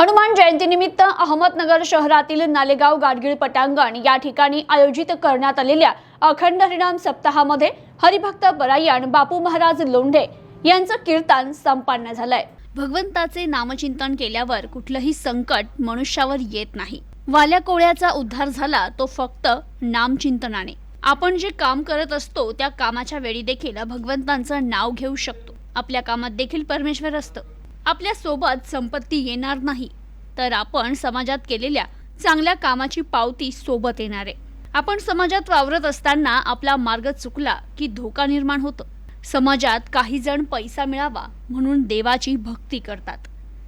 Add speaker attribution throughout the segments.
Speaker 1: हनुमान जयंतीनिमित्त अहमदनगर शहरातील नालेगाव गाडगीळ पटांगण या ठिकाणी आयोजित करण्यात आलेल्या अखंड हरिनाम सप्ताहामध्ये हरिभक्त परायण बापू महाराज लोंढे यांचं कीर्तन संपन्न झालंय. भगवंताचे नामचिंतन केल्यावर कुठलंही संकट मनुष्यावर येत नाही. वाल्या कोळ्याचा उद्धार झाला तो फक्त नामचिंतनाने. आपण जे काम करत असतो त्या कामाच्या वेळी देखील भगवंतांचं नाव घेऊ शकतो. आपल्या कामात देखील परमेश्वर असतं. आपल्यासोबत संपत्ती येणार नाही. तर आपण समाजात केलेल्या चांगल्या कामाची पावती सोबत येणार आहे. आपण समाजात वावरत असताना आपला मार्ग चुकला की धोका निर्माण होतो. समाजात काही जण पैसा मिळावा म्हणून देवाची भक्ती करतात.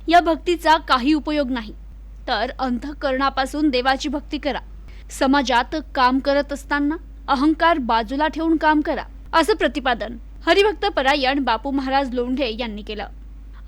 Speaker 1: या भक्तीचा काही उपयोग नाही. तर अंतःकरणापासून देवाची भक्ती करा. समाजात काम करत असताना अहंकार बाजूला ठेवून काम करा. असं प्रतिपादन हरिभक्त परायण बापू महाराज लोंढे यांनी केलं.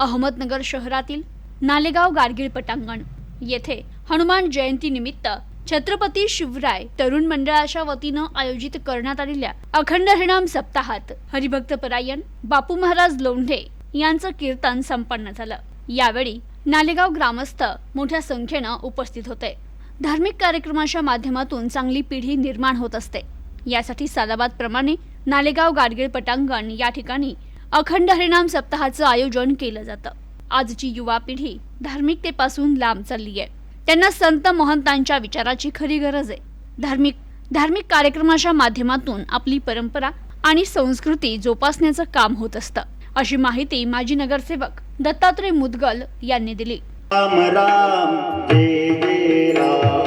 Speaker 1: अहमदनगर शहरातील नालेगाव गारगीळ पटांगण. येथे हनुमान जयंतीनिमित्त छत्रपती शिवराय तरुण मंडळाच्या वतीनं आयोजित करण्यात आलेल्या अखंड हरिणाम सप्ताहात हरिभक्त परायण बापू महाराज लोंढे यांचं कीर्तन संपन्न झालं. यावेळी नालेगाव ग्रामस्थ मोठ्या संख्येनं उपस्थित होते. धार्मिक कार्यक्रमाच्या माध्यमातून चांगली पिढी निर्माण होत असते. यासाठी सालाबादप्रमाणे नालेगाव गाडगीळ पटांगण या ठिकाणी अखंड हरिनाम सप्ताहाचं आयोजन केलं जातं. आजची युवा पिढी धार्मिकतेपासून लांब चालली आहे. त्यांना संत महंतांच्या विचाराची खरी गरज आहे. धार्मिक धार्मिक कार्यक्रमाच्या माध्यमातून आपली परंपरा आणि संस्कृती जोपासण्याचं काम होत असतं. अशी माहिती माजी नगरसेवक दत्तात्रय मुदगल यांनी दिली.
Speaker 2: राम राम दे दे राम.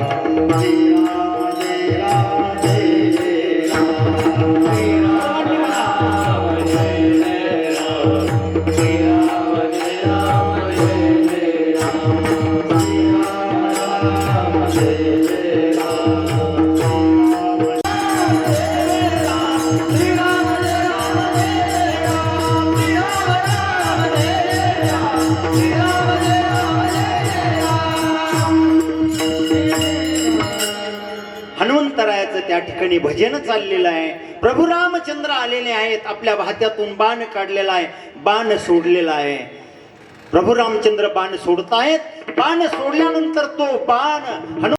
Speaker 2: ठिकाणी भजन चाललेलं आहे. प्रभू रामचंद्र आलेले आहेत आपल्या भात्यातून बाण काढलेला आहे बाण सोडलेला आहे. प्रभू रामचंद्र बाण सोडतायत. बाण सोडल्यानंतर तो बाण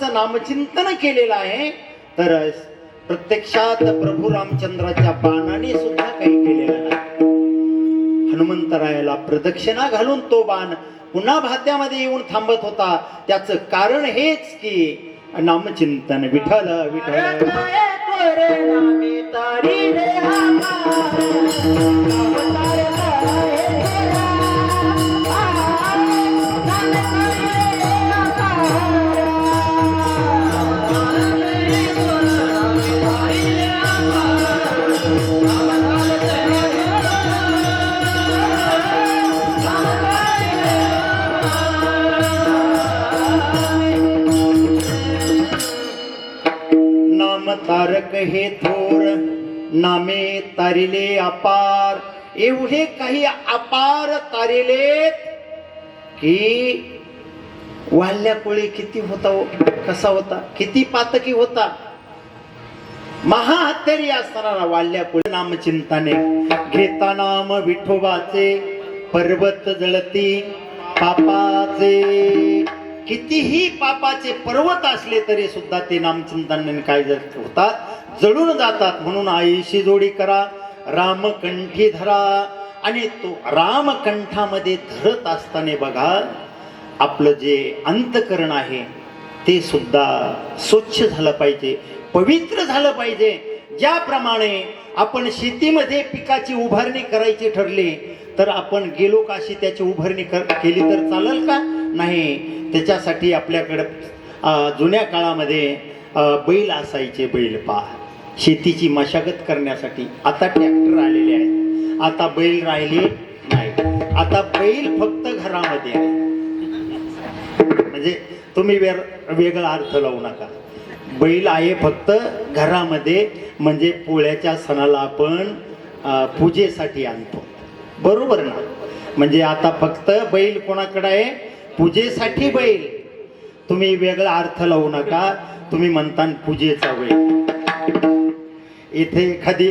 Speaker 2: भगवंताचं नामचिंतन केलेलं आहे तर प्रत्यक्षात प्रभू रामचंद्राच्या बाणाने सुद्धा काही केलेलं नाही. हनुमंतरायाला प्रदक्षिणा घालून तो बाण पुन्हा भात्यामध्ये येऊन थांबत होता. त्याचं कारण हेच की नामचिंतन विठल विठल हे थोर नामे तारिले अपार. एवढे काही अपार तारिलेत की वाल्या कोळी किती होता हो? कसा होता? किती पातकी होता? महाहत्यारी असणारा वाल्या कोळी नामचिंताने घेता नाम विठोबाचे पर्वत जळती पापाचे. कितीही पापाचे पर्वत असले तरी सुद्धा ते नामचिंतन काय जर होतात? जळून जातात म्हणून आईशी जोडी करा रामकंठी धरा. आणि तो रामकंठामध्ये धरत असताना बघा आपलं जे अंतकरण आहे ते सुद्धा स्वच्छ झालं पाहिजे पवित्र झालं पाहिजे. ज्याप्रमाणे आपण शेतीमध्ये पिकाची उभारणी करायची ठरली तर आपण गेलो काशी त्याची उभारणी कर केली तर चालेल का? नाही. त्याच्यासाठी आपल्याकडं जुन्या काळामध्ये बैल असायचे बैल पहा. शेतीची मशागत करण्यासाठी आता ट्रॅक्टर आलेले आहेत. आता बैल राहिले नाही आता बैल फक्त घरामध्ये आहे म्हणजे तुम्ही वेगळा अर्थ लावू नका. बैल आहे फक्त घरामध्ये म्हणजे पोळ्याच्या सणाला आपण पूजेसाठी आणतो. बरोबर ना? म्हणजे आता फक्त बैल कोणाकडे आहे? पूजेसाठी बैल. तुम्ही वेगळा अर्थ लावू नका. तुम्ही म्हणता पूजेचा बैल इथे एखादी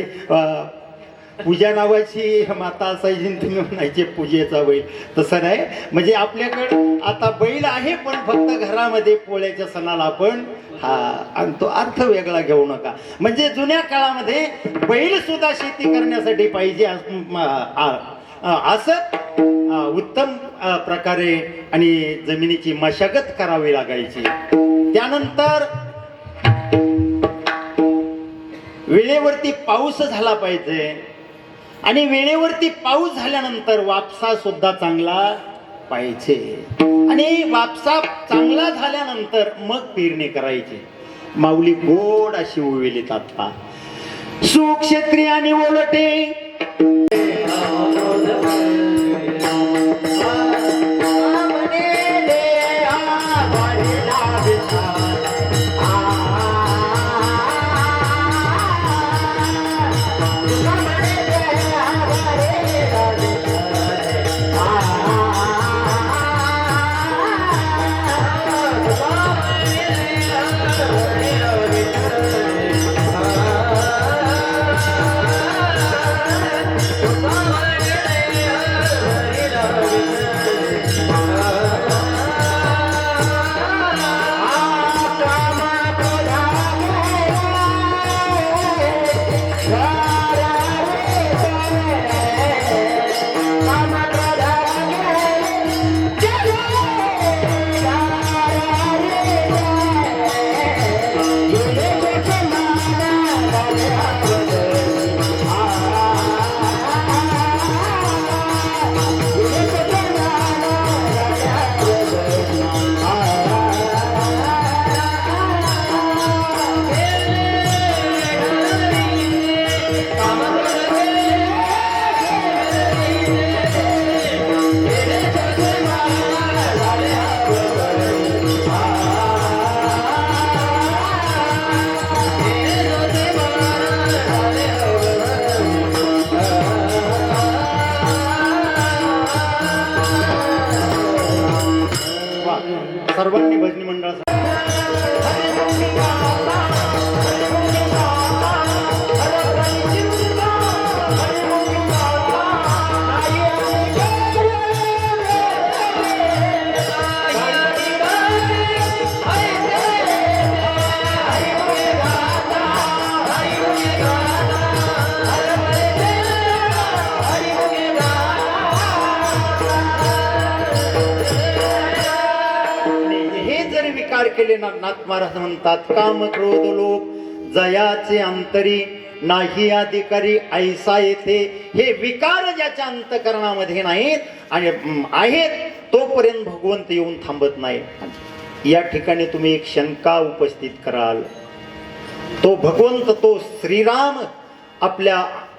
Speaker 2: पूजा नावाची माता असायची तुम्ही म्हणायचे पूजेचा बैल. तसं नाही. म्हणजे आपल्याकडं आता बैल आहे पण फक्त घरामध्ये पोळ्याच्या सणाला आपण हा आणि तो अर्थ वेगळा घेऊ नका. म्हणजे जुन्या काळामध्ये बैल सुद्धा शेती करण्यासाठी पाहिजे अस- असं उत्तम प्रकारे आणि जमिनीची मशागत करावी लागायची. त्यानंतर वेळेवरती पाऊस झाला पाहिजे. आणि वेळेवरती पाऊस झाल्यानंतर वापसा सुद्धा चांगला पाहिजे. आणि वापसा चांगला झाल्यानंतर मग पेरणी करायची. माऊली गोड अशी उविली आता सुक्षेत्री आणि ओलटे. महाराज म्हणतात काम क्रोध लोक जयाचे अंतरी नाही अधिकारी ऐसा येथे. हे विकार ज्याच्या अंतकरणामध्ये नाहीत आणि आहेत तोपर्यंत भगवंत येऊन थांबत नाही या ठिकाणी तुम्ही एक शंका उपस्थित कराल. तो भगवंत तो श्रीराम आपल्या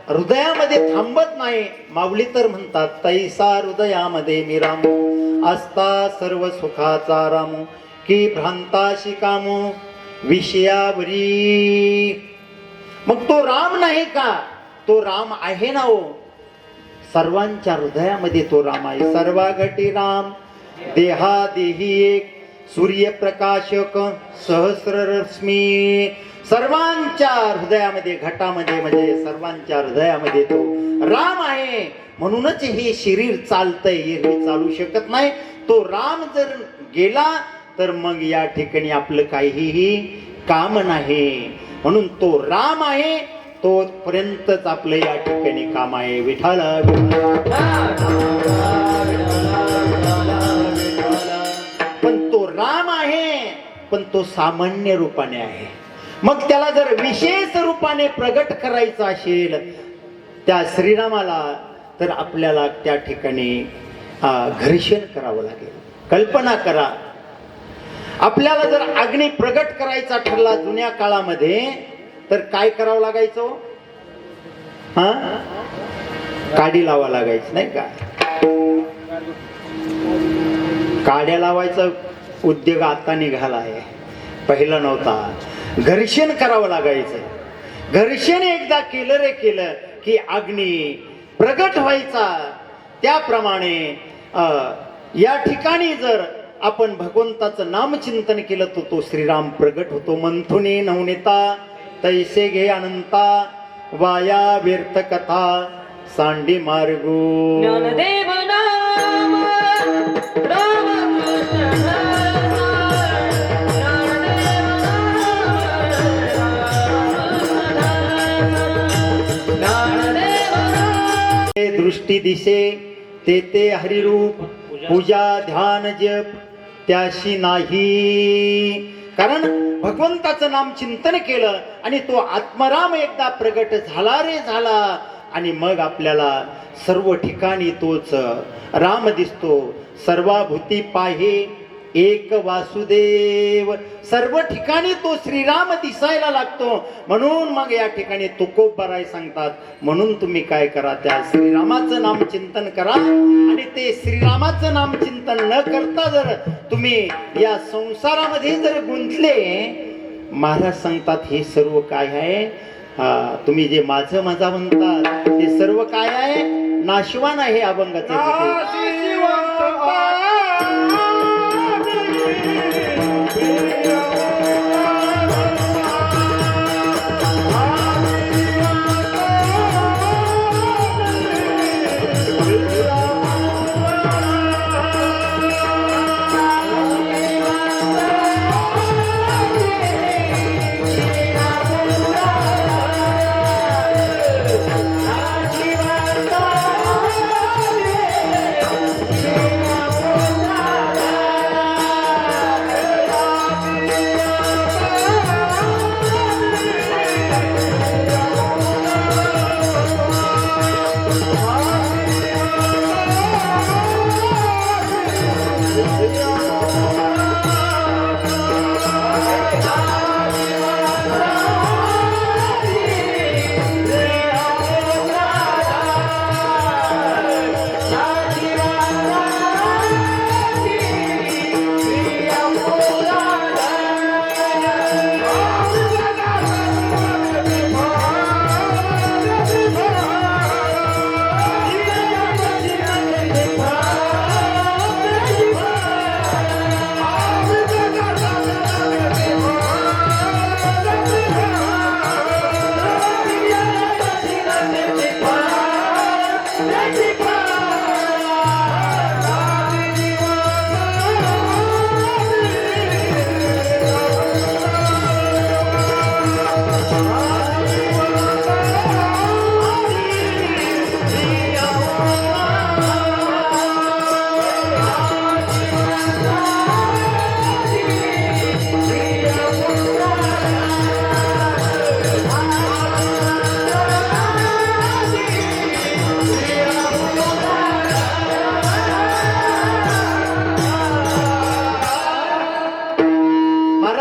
Speaker 2: हृदयामध्ये थांबत नाही. माऊली तर म्हणतात तैसा हृदयामध्ये मी रामू असता सर्व सुखाचा रामू की भ्रांताशी कामू विषयावरी. मग तो राम नाही का? तो राम आहे ना हो. सर्वांच्या हृदयामध्ये तो राम आहे. सर्वागटी राम देहादेही एक सूर्यप्रकाशक सहस्र रश्मी सर्वांच्या हृदयामध्ये घटामध्ये म्हणजे सर्वांच्या हृदयामध्ये तो राम आहे. म्हणूनच हे शरीर चालतंय हे चालू शकत नाही. तो राम जर गेला तर मग या ठिकाणी आपलं काहीही काम नाही. म्हणून तो राम आहे तोपर्यंतच आपलं या ठिकाणी काम आहे. विठाल पण तो राम आहे पण तो सामान्य रूपाने आहे. मग त्याला जर विशेष रूपाने प्रगट करायचं असेल त्या श्रीरामाला तर आपल्याला त्या ठिकाणी घर्षण करावं लागेल. कल्पना करा आपल्याला जर अग्नी प्रगट करायचा ठरला जुन्या काळामध्ये तर काय करावं लागायचं? हा? काडी लावा लागायची नाही का? काड्या लावायचा उद्योग आता निघाला आहे. पहिला नव्हता. घर्षण करावं लागायचं. घर्षण एकदा केलं रे केलं की अग्नी प्रगट व्हायचा. त्याप्रमाणे अं, या ठिकाणी जर आपण भगवंताचं नामचिंतन केलं तर तो श्रीराम प्रगट होतो मंथुनी नवनेता तैसे घे अनंता वाया व्यर्थ कथा सांडी मार्गो
Speaker 3: ज्ञानदेव नाम
Speaker 2: ते दृष्टी दिसे ते ते हरिरूप पूजा ध्यान जप त्याशी नाही. कारण भगवंताचं नाम चिंतन केलं आणि तो आत्मराम एकदा प्रगट झाला रे झाला. आणि मग आपल्याला सर्व ठिकाणी तोच राम दिसतो. सर्वाभूती पाहे. एक वासुदेव. सर्व ठिकाणी तो श्रीराम दिसायला लागतो. म्हणून मग या ठिकाणी तुकोबराय सांगतात म्हणून तुम्ही काय करा त्या श्रीरामाचं नाम चिंतन करा आणि ते श्रीरामाचं नाम चिंतन न करता जर तुम्ही या संसारामध्ये जर गुंतले महाराज सांगतात हे सर्व काय आहे? तुम्ही जे माझं माझा म्हणतात ते सर्व काय आहे? नाशवान आहे अभंगाचं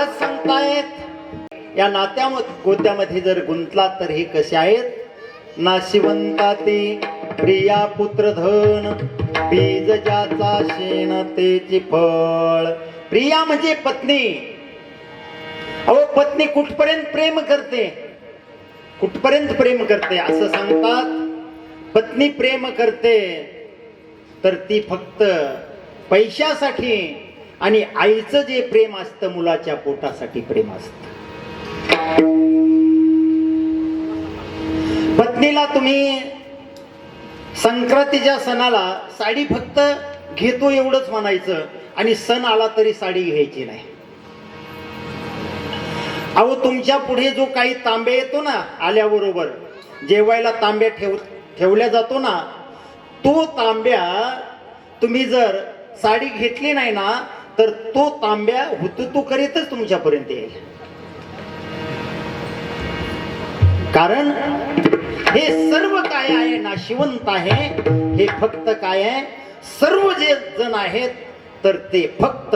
Speaker 2: महाराज सांगतायत. या नात्या गोत्यामध्ये जर गुंतला तर हे कसे आहेत? नाशिवंता ते प्रिया पुत्र धन बीज ज्याचा शेण तेची फळ. प्रिया म्हणजे पत्नी. अहो पत्नी कुठपर्यंत प्रेम करते? कुठपर्यंत प्रेम करते? असं सांगतात. पत्नी प्रेम करते तर ती फक्त पैशासाठी आणि आईचं जे प्रेम असतं मुलाच्या पोटासाठी प्रेम असतं. पत्नीला तुम्ही संक्रांतीच्या सणाला साडी फक्त घेतो एवढंच म्हणायचं आणि सण आला तरी साडी घ्यायची नाही. अहो तुमच्यापुढे जो काही तांबे येतो ना आल्याबरोबर जेवायला तांब्या ठेव ठेवल्या जातो ना तो तांब्या तुम्ही जर साडी घेतली नाही ना तर तो तांब्या हुतुतू करीतच तुमच्यापर्यंत येईल. कारण हे सर्व काय आहे नाशिवंत आहे हे फक्त काय आहे? सर्व जे जण आहेत तर ते फक्त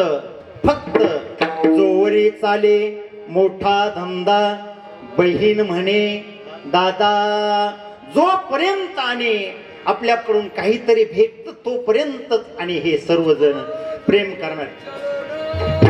Speaker 2: फक्त जोवरी चाले मोठा धंदा बहीण म्हणे दादा जोपर्यंत आणि आपल्याकडून काहीतरी भेटत तोपर्यंतच आणि हे सर्वजण प्रेम करणार.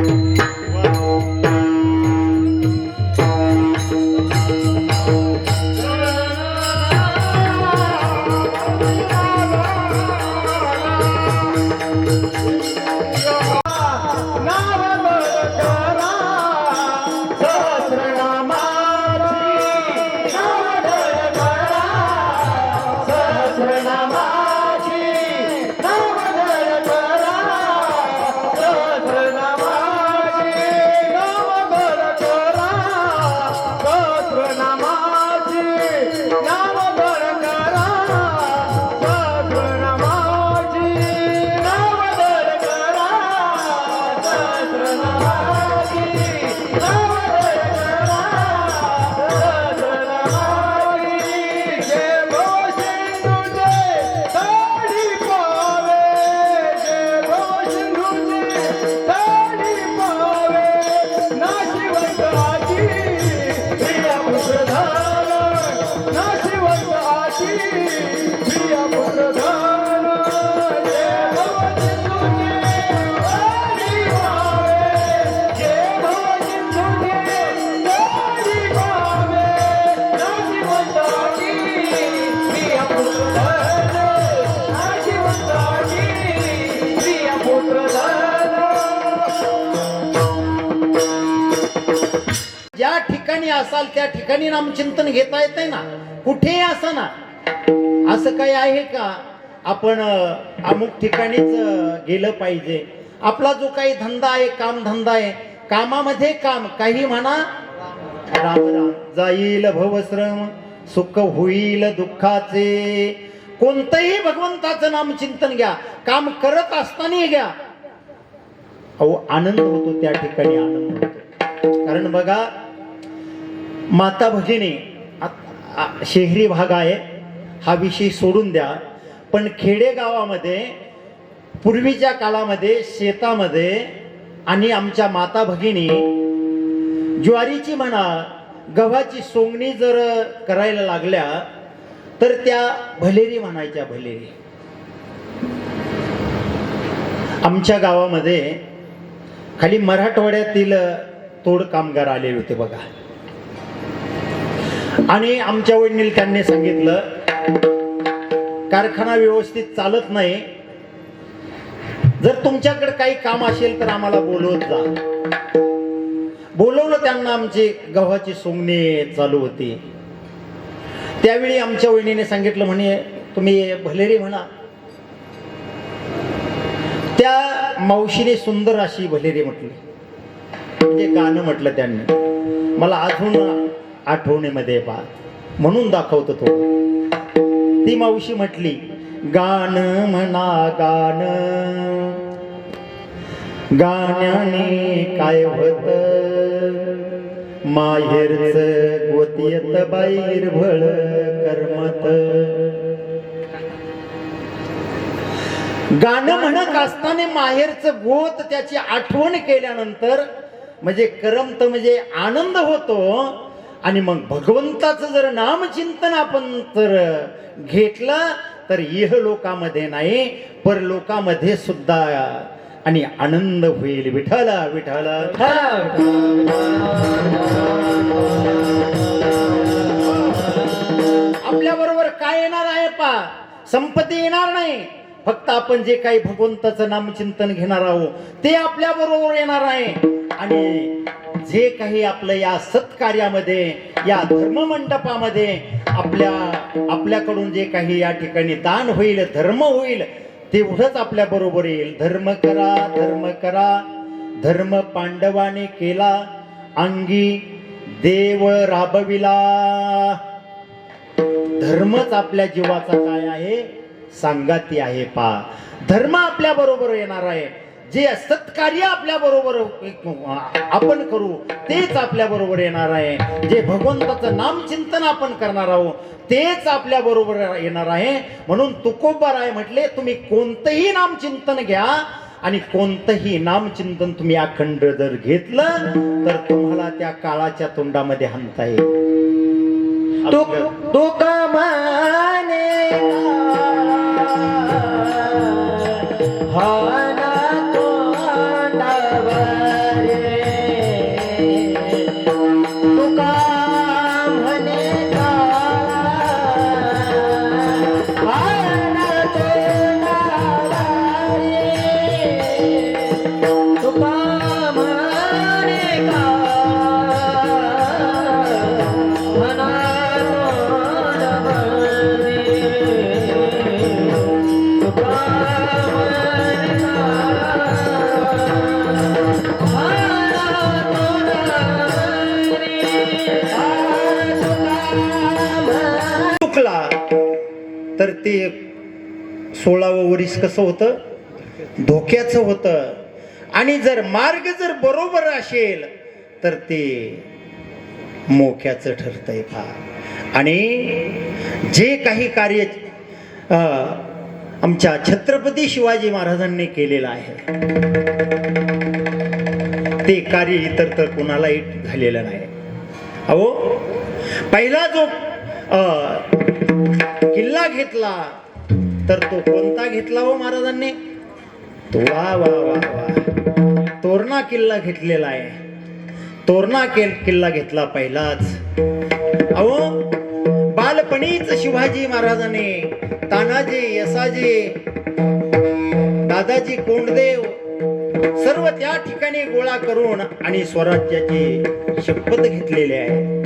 Speaker 2: ठिकाणी असाल त्या ठिकाणी नामचिंतन घेता येते ना? कुठेही असाना असं काही आहे का? आपण अमुक ठिकाणीच गेलं पाहिजे. आपला जो काही धंदा आहे काम धंदा आहे कामामध्ये काम. काही म्हणा राम राम. जाईल भवश्रम सुख होईल दुःखाचे. कोणतंही भगवंताचं नाम चिंतन घ्या. काम करत असताना घ्या. अहो आनंद होतो त्या ठिकाणी आनंद होतो. कारण बघा माता भगिनी शहरी भाग आहे. हा विषय सोडून द्या. पण खेडेगावामध्ये पूर्वीच्या काळामध्ये शेतामध्ये आणि आमच्या माता भगिनी ज्वारीची म्हणा गव्हाची सोंगणी जर करायला लागल्या तर त्या भलेरी म्हणायच्या भलेरी. आमच्या गावामध्ये खाली मराठवाड्यातील तोड कामगार आलेले होते बघा. आणि आमच्या वडील त्यांनी सांगितलं कारखाना व्यवस्थित चालत नाही. जर तुमच्याकडे काही काम असेल तर आम्हाला बोलवत जा. बोलवलं त्यांना आमची गव्हाची सोंगणी चालू होती. त्यावेळी आमच्या वहिनीने सांगितलं म्हणे तुम्ही भलेरी म्हणा. त्या मावशीने सुंदर अशी भलेरी म्हटली. म्हणजे गाणं म्हटलं त्यांनी. मला अजून आठवणीमध्ये पा म्हणून दाखवतो तो. ती मावशी म्हटली गाणं म्हणा गाणं. गाण्याने काय होत? माहेरच गोतियत बाईर भळ करमत. गाणं म्हणत असताना माहेरचं गोत त्याची आठवण केल्यानंतर म्हणजे करमत म्हणजे आनंद होतो. आणि मग भगवंताचं जर नामचिंतन आपण तर घेतलं तर इह लोकामध्ये नाही पर लोकामध्ये सुद्धा. आणि आनंद होईल. विठाला विठाला आपल्या बरोबर काय येणार आहे पा? संपत्ती येणार नाही. फक्त आपण जे काही भगवंताचं नामचिंतन घेणार आहोत ते आपल्या बरोबर येणार आहे. आणि जे काही आपलं या सत्कार्यामध्ये या धर्म मंडपामध्ये आपल्या आपल्याकडून जे काही या ठिकाणी दान होईल धर्म होईल तेवढंच आपल्या बरोबर येईल. धर्म करा धर्म करा. धर्म पांडवाने केला अंगी देव राबविला. धर्मच आपल्या जीवाचा काय आहे? सांगाती आहे पा. धर्म आपल्या बरोबर येणार आहे. जे सत्कार्य आपल्या बरोबर आपण करू तेच आपल्या बरोबर येणार आहे. जे भगवंताचं नामचिंतन आपण करणार आहोत तेच आपल्या बरोबर येणार आहे. म्हणून तुकोबाराय म्हटले तुम्ही कोणतंही नामचिंतन घ्या आणि कोणतंही नामचिंतन तुम्ही अखंड जर घेतलं तर तुम्हाला त्या काळाच्या तोंडामध्ये हाणता येईल.
Speaker 3: तुक
Speaker 2: आपलं-
Speaker 3: तुक माने
Speaker 2: कसं होतं? धोक्याचं होतं. आणि जर मार्ग जर बरोबर असेल तर ते मोक्याचं ठरतंय फार. आणि जे काही कार्य आमच्या छत्रपती शिवाजी महाराजांनी केलेलं आहे ते कार्य इतर तर कुणालाही झालेलं नाही. अहो पहिला जो किल्ला घेतला तर तो कोणता घेतला हो महाराजांनी? तो वा वा वा वा. तोरणा किल्ला घेतलेला आहे. तोरणा किल्ला घेतला पहिलाच. अहो बालपणीच शिवाजी महाराजांनी तानाजी यसाजी दादाजी कोंडदेव सर्व त्या ठिकाणी गोळा करून आणि स्वराज्याची शपथ घेतलेली आहे.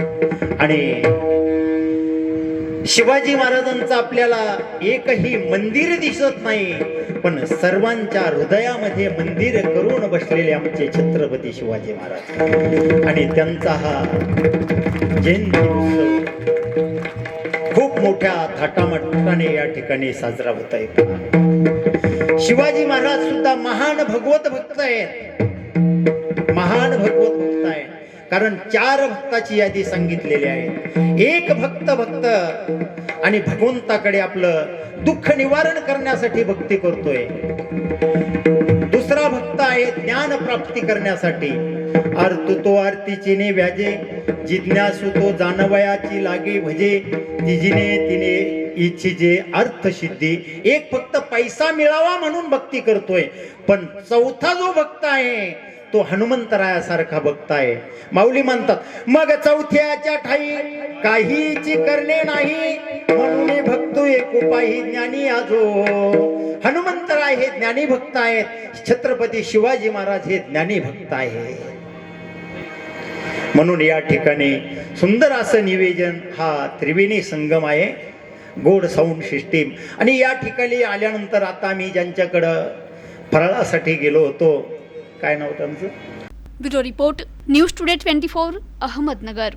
Speaker 2: आणि शिवाजी महाराजांचं आपल्याला एकही मंदिर दिसत नाही. पण सर्वांच्या हृदयामध्ये मंदिर करून बसलेले आमचे छत्रपती शिवाजी महाराज. आणि त्यांचा हा जयंती उत्सव खूप मोठ्या थाटामाटाने या ठिकाणी साजरा होत आहे. शिवाजी महाराज सुद्धा महान भगवत भक्त आहेत. महान भगवत भक्त कारण चार भक्ताची यादी सांगितलेली आहे. एक भक्त भक्त आणि भगवंताकडे आपलं दुःख निवारण करण्यासाठी भक्ती करतोय. दुसरा भक्त आहे ज्ञान प्राप्ती करण्यासाठी. अर्थ तो आरतीची ने व्याजे जिज्ञासु तो जानवयाची लागे भजे तिजिने तिने इच्छिजे अर्थ सिद्धी. एक फक्त पैसा मिळावा म्हणून भक्ती करतोय. पण चौथा जो भक्त आहे तो हनुमंतरायासारखा भक्त आहे माऊली म्हणतात मग चौथ्याच्या ठाई काहीची करणे नाही. म्हणून भक्त एक उपाही ज्ञानी आजो. हनुमंतराय हे ज्ञानी भक्त आहेत. छत्रपती शिवाजी महाराज हे ज्ञानी भक्त आहे म्हणून या ठिकाणी सुंदर असं निवेदन हा त्रिवेणी संगम आहे. गोड साऊंड सिस्टीम आणि या ठिकाणी आल्यानंतर आता मी ज्यांच्याकडं फराळासाठी गेलो होतो काय नव्हतं आमचं?
Speaker 1: Bureau report news today twenty four Ahmednagar.